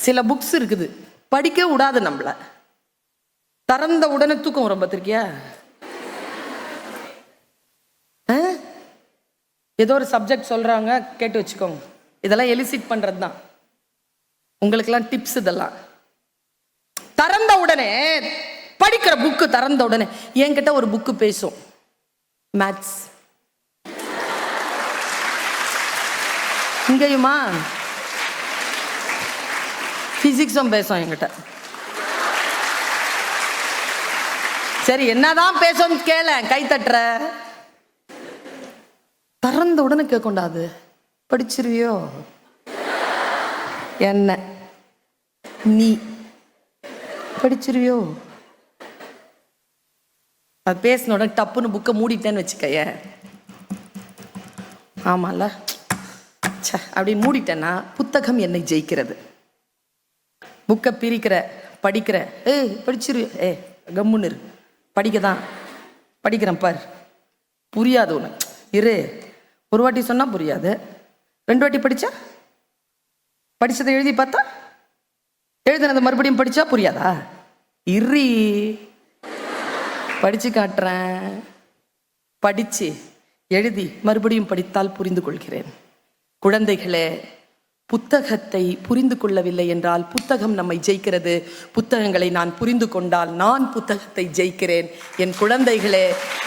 சில புக்ஸ் இருக்குது. படிக்க விடாது நம்மள. திறந்த உடனே தூக்கம் வரும் பார்த்திருக்கியா? ஆ? ஏதோ ஒரு சப்ஜெக்ட் சொல்கிறாங்க கேட்டு வச்சுக்கோங்க. இதெல்லாம் எலிசிட் பண்ணுறது தான் உங்களுக்கெல்லாம் டிப்ஸ் இதெல்லாம். திறந்த உடனே படிக்கிற புக்கு திறந்த உடனே என்கிட்ட ஒரு புக்கு பேசும். மேத்ஸ் இங்கேயுமா? பிசிக்ஸும் பேசும் என்கிட்ட. சரி என்னதான் பேசும் கேள கை தட்டுற. திறந்த உடனே கேட்கண்டாது படிச்சிருவியோ? என்ன? நீ. படிச்சிருவியோ? அது பேசின உடனே டப்புன்னு புக்கை மூடிட்டேன்னு வச்சுக்கைய. ஆமால ச்சே அப்படி மூடிட்டேன்னா புத்தகம் என்னை ஜெயிக்கிறது. புக்கை பிரிக்கிற படிக்கிற. ஏய் படிச்சிரு. ஏ கம்முன்னு இரு. படிக்க தான் படிக்கிறேன் பார். புரியாது ஒன்று இரு. ஒரு வாட்டி சொன்னால் புரியாது. ரெண்டு வாட்டி படித்தா படித்ததை எழுதி பார்த்தா? எழுதுனதை மறுபடியும் படித்தா புரியாதா? இரு படித்து காட்டுறேன். படித்து எழுதி மறுபடியும் படித்தால் புரிந்து கொள்கிறேன். குழந்தைகளே புத்தகத்தை புரிந்து கொள்ளவில்லை என்றால் புத்தகம் நம்மை ஜெயிக்கிறது. புத்தகங்களை நான் புரிந்து கொண்டால் நான் புத்தகத்தை ஜெயிக்கிறேன். என் குழந்தைகளே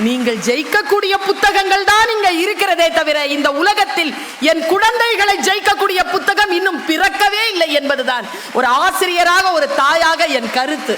நீங்கள் ஜெயிக்கக்கூடிய புத்தகங்கள் தான் இங்க இருக்கிறதே தவிர இந்த உலகத்தில் என் குழந்தைகளை ஜெயிக்கக்கூடிய புத்தகம் இன்னும் பிறக்கவே இல்லை என்பதுதான். ஒரு ஆசிரியராக ஒரு தாயாக என் கருத்து.